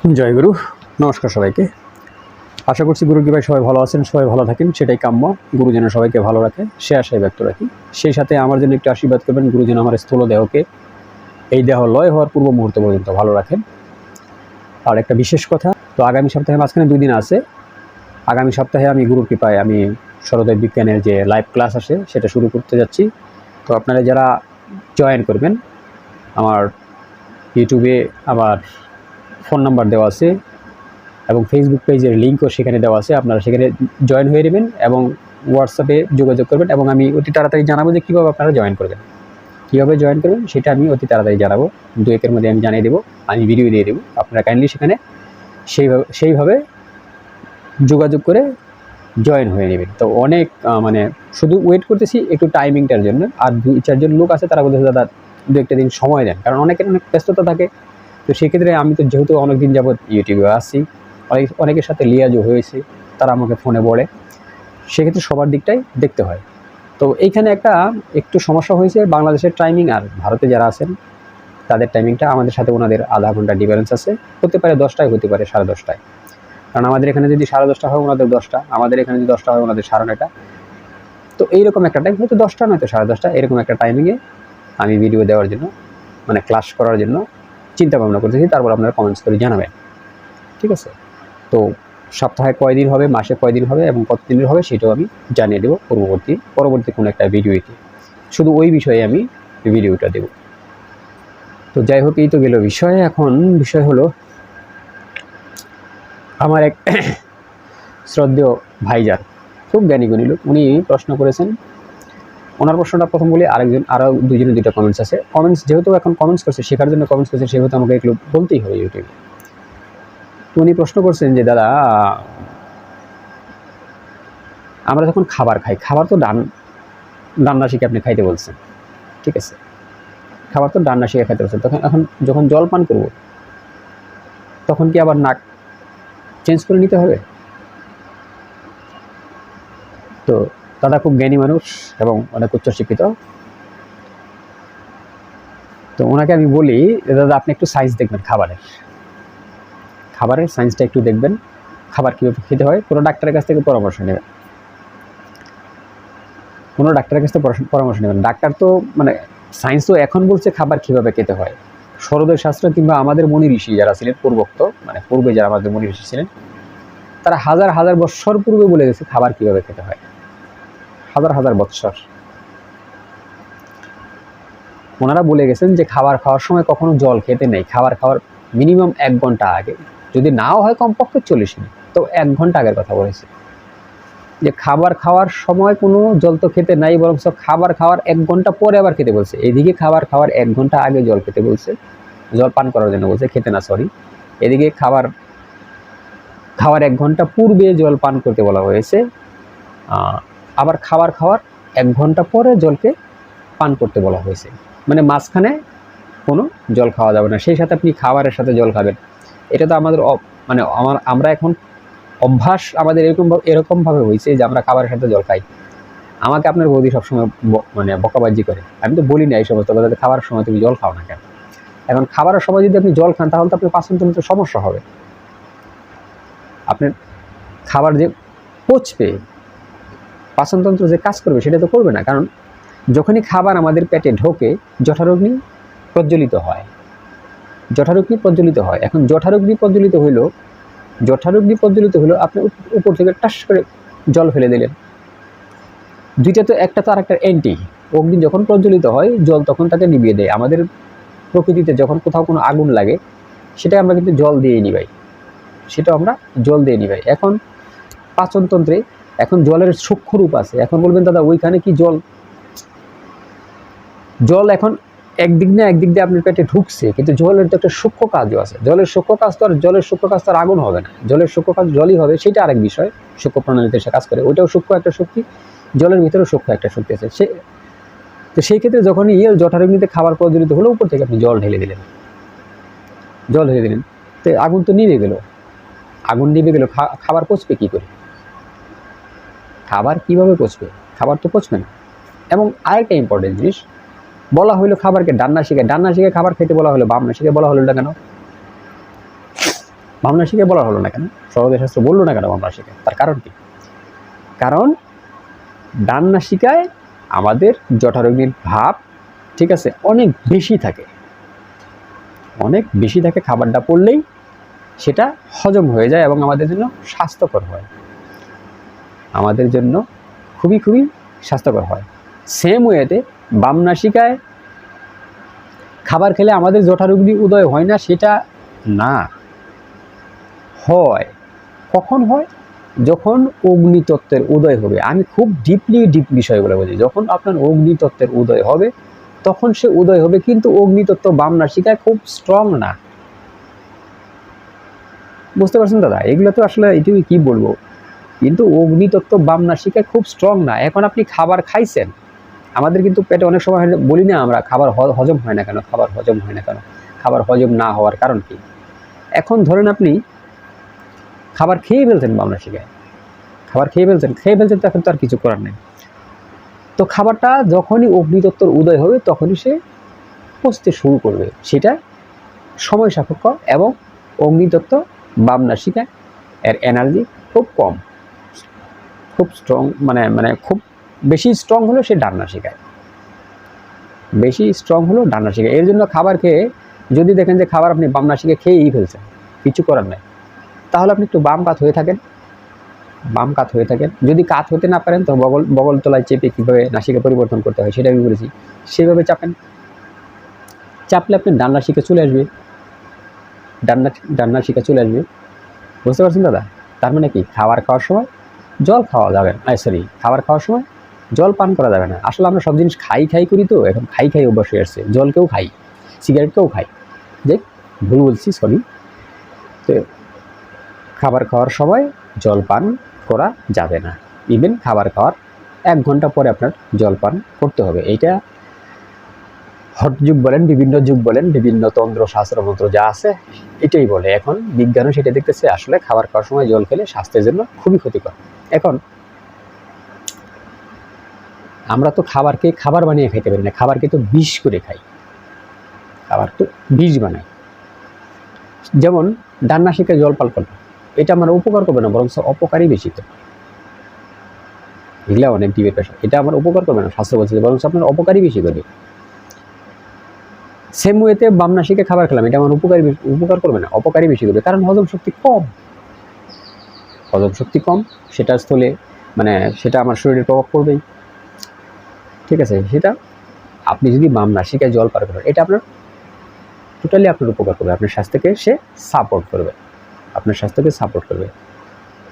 জয় গুরু, নমস্কার সবাইকে। আশা করছি গুরু ভাই সবাই ভালো আছেন, সবাই ভালো থাকেন, সেটাই কাম্য। গুরু যেন সবাইকে ভালো রাখে, সে আশায় ব্যক্ত রাখি। সেই সাথে আমার জন্য একটু আশীর্বাদ করবেন, গুরু যেন আমার স্থূল দেহকে এই দেহ লয় হওয়ার পূর্ব মুহূর্ত পর্যন্ত ভালো রাখেন। আর একটা বিশেষ কথা, তো আগামী সপ্তাহে মাঝখানে দুই দিন আছে। আগামী সপ্তাহে আমি গুরুর কৃপায় আমি সরোদয় বিজ্ঞানের যে লাইভ ক্লাস আসে সেটা শুরু করতে যাচ্ছি। তো আপনারা যারা জয়েন করবেন, আমার ইউটিউবে আমার ফোন নাম্বার দেওয়া আছে এবং ফেসবুক পেজের লিঙ্কও সেখানে দেওয়া আছে। আপনারা সেখানে জয়েন হয়ে নেবেন এবং হোয়াটসঅ্যাপে যোগাযোগ করবেন এবং আমি অতি তাড়াতাড়ি জানাব যে কীভাবে আপনারা জয়েন করবেন। কীভাবে জয়েন করবেন সেটা আমি অতি তাড়াতাড়ি জানাব। দু একের মধ্যে আমি জানিয়ে দেবো, আমি ভিডিও দিয়ে দেবো। আপনারা কাইন্ডলি সেখানে সেইভাবে সেইভাবে যোগাযোগ করে জয়েন হয়ে নেবেন। তো অনেক মানে শুধু ওয়েট করতেছি একটু টাইমিংটার জন্য। আর দুই চারজন লোক আছে, তারা বলতেছে, দাদা দু একটা দিন সময় দেন। কারণ অনেকের অনেক ব্যস্ততা থাকে। তো সেক্ষেত্রে আমি তো যেহেতু অনেক দিন যাবৎ ইউটিউবে আসছি অনেক, অনেকের সাথে লিয়াজও হয়েছে, তারা আমাকে ফোনে বলে। সেক্ষেত্রে সবার দিকটাই দেখতে হয়। তো এইখানে একটা একটু সমস্যা হয়েছে, বাংলাদেশের টাইমিং আর ভারতে যারা আছেন, তাদের টাইমিংটা আমাদের সাথে ওনাদের আধা ঘণ্টা ডিফারেন্স আছে। হতে পারে দশটায়, হতে পারে সাড়ে দশটায়। কারণ আমাদের এখানে যদি সাড়ে দশটা হয়, ওনাদের দশটা। আমাদের এখানে যদি দশটা হয়, ওনাদের সাড়ে নয়টা। তো এইরকম একটা টাইম হয়তো দশটা নয়তো সাড়ে দশটা, এরকম একটা টাইমিংয়ে আমি ভিডিও দেওয়ার জন্য মানে ক্লাস করার জন্য চিন্তা ভাবনা করতেছি তারপর আপনারা কমেন্টস করে জানাবেন। ঠিক আছে? তো সপ্তাহে কয়দিন হবে, মাসে কয়দিন হবে এবং কত দিনের হবে সেটাও আমি জানিয়ে দেবো পূর্ববর্তী পরবর্তী কোনো একটা ভিডিওতে শুধু ওই বিষয়ে আমি ভিডিওটা দেব। তো যাই হোক, এই তো গেল বিষয়। এখন বিষয় হলো, আমার এক শ্রদ্ধেয় ভাইজান, খুব জ্ঞানী গুণী লোক, উনি প্রশ্ন করেছেন ওনার প্রশ্নটা প্রথম বলি, আরেকজন আরও দুজনের দুটো কমেন্টস আছে। কমেন্টস যেহেতু এখন কমেন্টস করছে, শেখার জন্য কমেন্টস করছে, সেহেতু আমাকে এগুলো বলতেই হবে ইউটিউবে তো উনি প্রশ্ন করছেন যে, দাদা, আমরা যখন খাবার খাই, খাবার তো ডান রান্না শিখে আপনি খাইতে বলছেন, ঠিক আছে? খাবার তো রান্না শিখে খাইতে বলছেন। তখন, এখন যখন জল পান করব, তখন কি আবার নাক চেঞ্জ করে নিতে হবে? তো দাদা খুব জ্ঞানী মানুষ এবং অনেক উচ্চশিক্ষিত তো ওনাকে আমি বলি দাদা আপনি একটু সাইন্স দেখবেন খাবারের। খাবারের সায়েন্সটা একটু দেখবেন, খাবার কীভাবে খেতে হয়, কোনো ডাক্তারের কাছ থেকে পরামর্শ নেবেন। কোনো ডাক্তারের কাছ থেকে পরামর্শ নেবেন। ডাক্তার তো মানে সায়েন্স তো এখন বলছে খাবার কীভাবে খেতে হয়। সরোদয় শাস্ত্র কিংবা আমাদের মনি ঋষি যারা ছিলেন, পূর্বোক্ত মানে পূর্বে যারা আমাদের মনি ঋষি ছিলেন, তারা হাজার হাজার বৎসর পূর্বে বলে গেছে খাবার কীভাবে খেতে হয়। হাজার হাজার বৎসর। ওনারা বলে গেছেন যে খাবার খাওয়ার সময় কখনো জল খেতে নেই। খাবার খাওয়ার মিনিমাম এক ঘণ্টা আগে। যদি নাও হয় কমপক্ষে চল্লিশ মিনিট। তো এক ঘণ্টা আগের কথা বলেছে। যে খাবার খাওয়ার সময় কোনো জল তো খেতে নাই বরং সব খাবার খাওয়ার এক ঘণ্টা পরে আবার খেতে বলছে। এদিকে খাবার খাওয়ার এক ঘণ্টা আগে জল খেতে বলছে। জল পান করার জন্য বলছে, খেতে না সরি এদিকে খাবার খাওয়ার এক ঘণ্টা পূর্বে জল পান করতে বলা হয়েছে। আবার খাবার খাওয়ার এক ঘণ্টা পরে জলকে পান করতে বলা হয়েছে। মানে মাঝখানে কোনো জল খাওয়া যাবে না। সেই সাথে আপনি খাবারের সাথে জল খাবেন। এটা তো আমাদের মানে আমার আমরা এখন অভ্যাস আমাদের এরকম এরকমভাবে হয়েছে যে আমরা খাবারের সাথে জল খাই। আমাকে আপনার বৌদি সবসময় মানে বকাবাজি করে। আমি তো বলি না এই সমস্ত কথা খাবারের সময় তুমি জল খাও না কেন? এখন খাবারের সময় যদি আপনি জল খান, তাহলে তো আপনার পাচনতন্ত্রের সমস্যা হবে। আপনার খাবার যে পচবে পাচনতন্ত্র যে কাজ করবে সেটা তো করবে না। কারণ যখনই খাবার আমাদের পেটে ঢোকে, জঠারগ্নি প্রজ্বলিত হয়। জঠারগ্নি প্রজ্বলিত হয়। এখন জঠারগ্নি প্রজ্বলিত হইল, জঠারগ্নি প্রজ্বলিত হলো আপনি উপর থেকে টাস করে জল ফেলে দিলেন। দুইটা তো, একটা তো আর একটা অ্যান্টি অগ্নি যখন প্রজ্বলিত হয়, জল তখন তাকে নিভিয়ে দেয়। আমাদের প্রকৃতিতে যখন কোথাও কোনো আগুন লাগে, সেটা আমরা কিন্তু জল দিয়ে নিবাই। সেটা আমরা জল দিয়ে নিবাই। এখন পাচনতন্ত্রে এখন জলের সূক্ষ্ম রূপ আছে। এখন বলবেন, দাদা, ওইখানে কি জল? জল এখন একদিক না একদিক দিয়ে আপনার পেটে ঢুকছে, কিন্তু জলের তো একটা সূক্ষ্ম কাজও আছে। জলের সূক্ষ্ম কাজ তো আর, জলের সূক্ষ্ম কাজ তো আর আগুন হবে না। জলের সূক্ষ্ম কাজ জলই হবে, সেটা আরেক বিষয়। সূক্ষ্ম প্রণালীতে সে কাজ করে। ওইটাও সূক্ষ্ম একটা শক্তি, জলের ভিতরেও সূক্ষ্ম একটা শক্তি আছে। সে তো সেই ক্ষেত্রে যখনই ইয়ে জঠারগ্নিতে খাবার প্রজ্বলিত হলো, উপর থেকে আপনি জল ঢেলে দিলেন। জল ঢেলে দিলেন। তো আগুন তো নিভে গেল। আগুন নিভে গেল খাবার পচবে কী করে? খাবার কীভাবে পচবে? খাবার তো পচবে না। এবং আরেকটা ইম্পর্টেন্ট জিনিস, বলা হলো খাবারকে ডান্না শিখে। ডান্না শিখে খাবার খেতে বলা হলো, বামনা শিখে বলা হলো না কেন? ভাবনা শিখে বলা হলো না কেন? সরদয় শাস্ত্র বলল না কেন ভাবনা শিখে? তার কারণ কি? কারণ ডান্না নাসিকায় আমাদের জঠারগ্নির ভাব, ঠিক আছে, অনেক বেশি থাকে। অনেক বেশি থাকে খাবারটা পড়লেই সেটা হজম হয়ে যায় এবং আমাদের জন্য স্বাস্থ্যকর হয়। আমাদের জন্য খুবই খুবই স্বাস্থ্যকর হয়। সেম ওয়েতে বাম নাসিকায় খাবার খেলে আমাদের জঠারগ্নি উদয় হয় না, সেটা না। হয়। কখন হয়? যখন অগ্নিতত্ত্বের উদয় হবে। আমি খুব ডিপলি ডিপ বিষয়গুলো বলি যখন আপনার অগ্নিতত্ত্বের উদয় হবে, তখন সে উদয় হবে, কিন্তু অগ্নিতত্ত্ব বাম নাসিকায় খুব স্ট্রং না। বুঝতে পারছেন দাদা? এগুলো তো আসলে এটুকু কি বলব? কিন্তু অগ্নিতত্ত্ব বাম নাসিকায় খুব স্ট্রং না। এখন আপনি খাবার খাইছেন, আমাদের কিন্তু পেটে অনেক সময় বলি না আমরা, খাবার হজম হয় না কেন, খাবার হজম হয় না কেন, খাবার হজম না হওয়ার কারণ কি? এখন ধরেন আপনি খাবার খেয়ে ফেলছেন বাম নাসিকায়, খাবার খেয়ে ফেলছেন খেয়ে ফেলছেন তো এখন তো আর কিছু করার নেই। তো খাবারটা যখনই অগ্নিতত্ত্বর উদয় হবে, তখনই সে পচতে শুরু করবে। সেটা সময় সাপেক্ষ এবং অগ্নিতত্ত্ব বাম নাসিকায় এর এনার্জি খুব কম। খুব স্ট্রং মানে মানে খুব বেশি স্ট্রং হলো সে ডান্না নাসিকায় বেশি স্ট্রং হলো ডান্না নাসিকায় এর জন্য খাবার খেয়ে যদি দেখেন যে খাবার আপনি বাম নাসিকে খেয়েই ফেলছেন, কিছু করার নাই, তাহলে আপনি একটু বাম কাত হয়ে থাকেন। বাম কাত হয়ে থাকেন। যদি কাত হতে না পারেন, তো বগল বগল তলায় চেপে কীভাবে নাসিকা পরিবর্তন করতে হয় সেটা আমি বলেছি। সেভাবে চাপেন। চাপলে আপনি ডান নাসিকে চলে আসবে। ডান্না ডান্না শিখে চলে আসবে। বুঝতে পারছেন দাদা? তার মানে কি? খাবার খাওয়ার সময় জল খাওয়া যাবে না। সরি খাবার খাওয়ার সময় জল পান করা যাবে না। আসলে আমরা সব জিনিস খাই খাই করি তো, এখন খাই খাই অভ্যাস হয়ে আসছে। জলকেও খাই সিগারেটকেও খাই যে ভুল বলছি সরি তো খাবার খাওয়ার সময় জল পান করা যাবে না। ইভেন খাবার খাওয়ার এক ঘণ্টা পরে আপনার জল পান করতে হবে। এইটা হট যুগ বলেন, বিভিন্ন যুগ বলেন, বিভিন্ন তন্ত্র, শাস্ত্র, মন্ত্র যা আছে, এটাই বলে। এখন বিজ্ঞানও সেটা দেখতেছে, আসলে খাবার খাওয়ার সময় জল খেলে স্বাস্থ্যের জন্য খুবই ক্ষতিকর। এখন আমরা তো খাবারকে খাবার বানিয়ে খাইতে পারি না, খাবারকে তো বিষ করে খাই। খাবার তো বিষ বানাই যেমন ডান্না শিখে জল পাল করবে, এটা আমার উপকার করবে না বরং অপকারই বেশি তো। এগুলা অনেক ডিবের পেশা, এটা আমার উপকার করবে না স্বাস্থ্য বলছে বরং আপনার অপকারই বেশি করবে। সেম ওয়েতে বামনা শিখে খাবার খেলাম, এটা আমার উপকারী উপকার করবে না, অপকারই বেশি করবে, কারণ হজম শক্তি কম। হজম শক্তি কম, সেটা স্থলে মানে সেটা আমার শরীরে প্রভাব পড়বেই। ঠিক আছে, সেটা আপনি যদি বাম নাসিকায় জল পার করেন, এটা আপনার টোটালি আপনার উপকার করবে, আপনার স্বাস্থ্যকে সে সাপোর্ট করবে, আপনার স্বাস্থ্যকে সাপোর্ট করবে।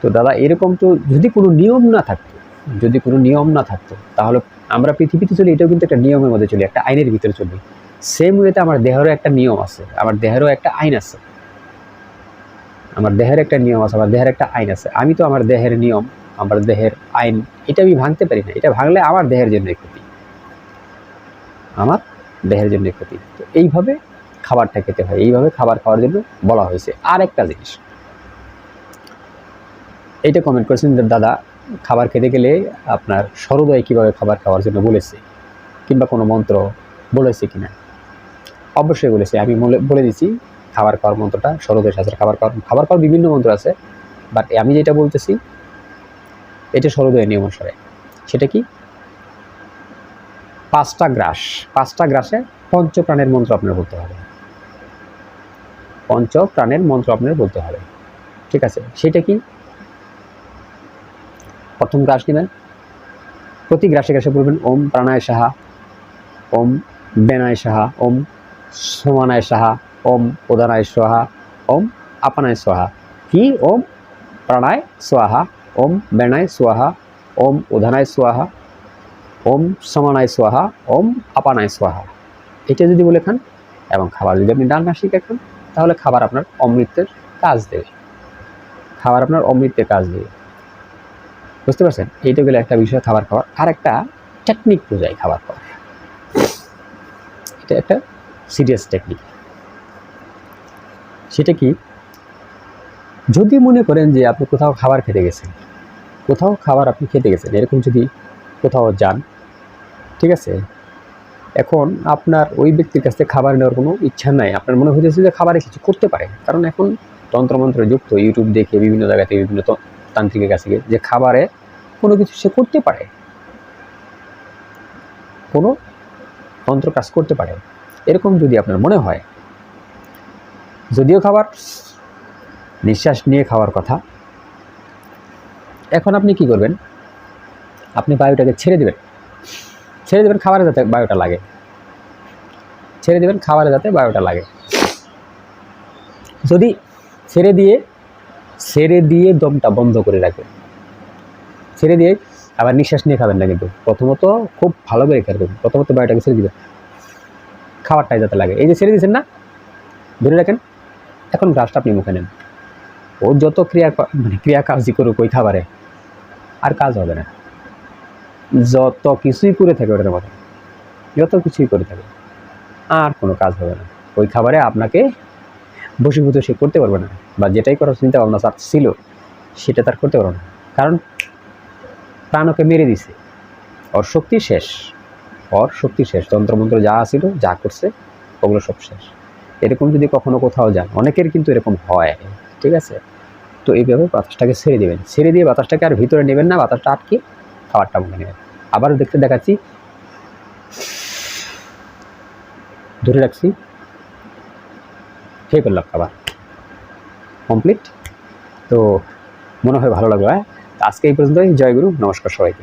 তো দাদা, এরকম তো যদি কোনো নিয়ম না থাকতো, যদি কোনো নিয়ম না থাকতো, তাহলে আমরা পৃথিবীতে চলি, এটাও কিন্তু একটা নিয়মের মধ্যে চলি, একটা আইনের ভিতরে চলি। সেম ওয়েতে আমার দেহেরও একটা নিয়ম আছে, আমার দেহেরও একটা আইন আছে। আমার দেহের একটা নিয়ম আছে, আমার দেহের একটা আইন আছে। আমি তো আমার দেহের নিয়ম, আমার দেহের আইন, এটা আমি ভাঙতে পারি না। এটা ভাঙলে আমার দেহের জন্য ক্ষতি। আমার দেহের জন্য ক্ষতি। তো এইভাবে খাবারটা খেতে হয়। এইভাবে খাবার খাওয়ার জন্য বলা হয়েছে। আর একটা জিনিস। এইটা কমেন্ট করেছেন দাদা, খাবার খেতে গেলে আপনার সরোদয় কীভাবে খাবার খাওয়ার জন্য বলেছে? কিংবা কোনো মন্ত্র বলেছে কিনা? অবশ্যই বলেছে। আমি বলে- দিচ্ছি খাবার খাওয়ার মন্ত্রটা সরোদয় শাস্ত্রের খাবার খাওয়ার খাবার খাওয়ার বিভিন্ন মন্ত্র আছে বাট আমি যেটা বলতেছি, এটা সরোদয় নিয়ম অনুসারে। সেটা কি? পাঁচটা গ্রাস, পাঁচটা গ্রাসে পঞ্চপ্রাণের মন্ত্র আপনার বলতে হবে। পঞ্চপ্রাণের মন্ত্র আপনার বলতে হবে। ঠিক আছে? সেটা কি? প্রথম গ্রাস নেবেন। প্রতি গ্রাসে গ্রাসে বলবেন, ওম প্রাণায় সাহা, ওম বেনায় সাহা, ওম সমানায় সাহা ওম উদানায় সোহা ওম আপানায় সোহা কি? ওম প্রাণায় সোহা ওম বেনায় সোহা ওম উদানায় সোহা ওম সমানায় সোহা ওম আপানায় সোহা এটা যদি বলে খান, এবং খাবার যদি আপনি ডান শিখে খান, তাহলে খাবার আপনার অমৃতের কাজ দেবে। খাবার আপনার অমৃতের কাজ দেবে। বুঝতে পারছেন? এইটা গেলে একটা বিষয়, খাবার খাওয়ার। আর একটা টেকনিক বোঝায় খাবার খাওয়ার। এটা একটা সিরিয়াস টেকনিক সেটা কি? যদি মনে করেন যে আপনি কোথাও খাবার খেতে গেছেন, কোথাও খাবার আপনি খেতে গেছেন, এরকম যদি কোথাও যান, ঠিক আছে? এখন আপনার ওই ব্যক্তির কাছ থেকে খাবার নেওয়ার কোনো ইচ্ছা নাই। আপনার মনে হইতেছে যে খাবারে কিছু করতে পারে। কারণ এখন তন্ত্রমন্ত্রে যুক্ত, ইউটিউব দেখে, বিভিন্ন জায়গাতে, বিভিন্ন তান্ত্রিকের কাছে যে খাবারে কোনো কিছু সে করতে পারে। কোনো তন্ত্র কাজ করতে পারে। এরকম যদি আপনার মনে হয় যদিও খাবার, নিঃশ্বাস নিয়ে খাওয়ার কথা। এখন আপনি কি করবেন? আপনি বায়ুটাকে ছেড়ে দেবেন। ছেড়ে দেবেন খাবারে যাতে বায়ুটা লাগে। ছেড়ে দেবেন খাবারে যাতে বায়ুটা লাগে। যদি ছেড়ে দিয়ে ছেড়ে দিয়ে দমটা বন্ধ করে রাখবেন। ছেড়ে দিয়ে আবার নিঃশ্বাস নিয়ে খাবেন না কিন্তু। প্রথমত খুব ভালো করে করবেন প্রথমত বায়ুটাকে ছেড়ে দিবেন। খাবারটাই যাতে লাগে। এই যে ছেড়ে দিয়েছেন না? ধরে রাখেন। এখন গ্রাসটা আপনি মুখে নেন। ও যত ক্রিয়া মানে ক্রিয়া কাজই করুক ওই খাবারে, আর কাজ হবে না। যত কিছুই করে থাকে ওটার মধ্যে, যত কিছুই করে থাকে, আর কোনো কাজ হবে না। ওই খাবারে আপনাকে বসীভূত সে করতে পারবে না, বা যেটাই করার চিন্তা ভাবনা তার ছিল, সেটা তার করতে পারবে না। কারণ প্রাণ ওকে মেরে দিছে। ওর শক্তি শেষ। ওর শক্তি শেষ। তন্ত্রমন্ত্র যা ছিল, যা করছে, ওগুলো সব শেষ। এরকম যদি কখনো কোথাও যান, অনেকের কিন্তু এরকম হয়, ঠিক আছে? তো এইভাবে বাতাসটাকে ছেড়ে দেবেন। ছেড়ে দিয়ে বাতাসটাকে আর ভিতরে নেবেন না, বাতাসটা আটকে খাবারটা মনে নেবেন। আবারও দেখতে দেখাচ্ছি। ধরে রাখছি। খেয়ে ফেললাম খাবার। কমপ্লিট। তো মনে হয় ভালো লাগল হ্যাঁ? আজকে এই পর্যন্তই। জয় গুরু। নমস্কার সবাইকে।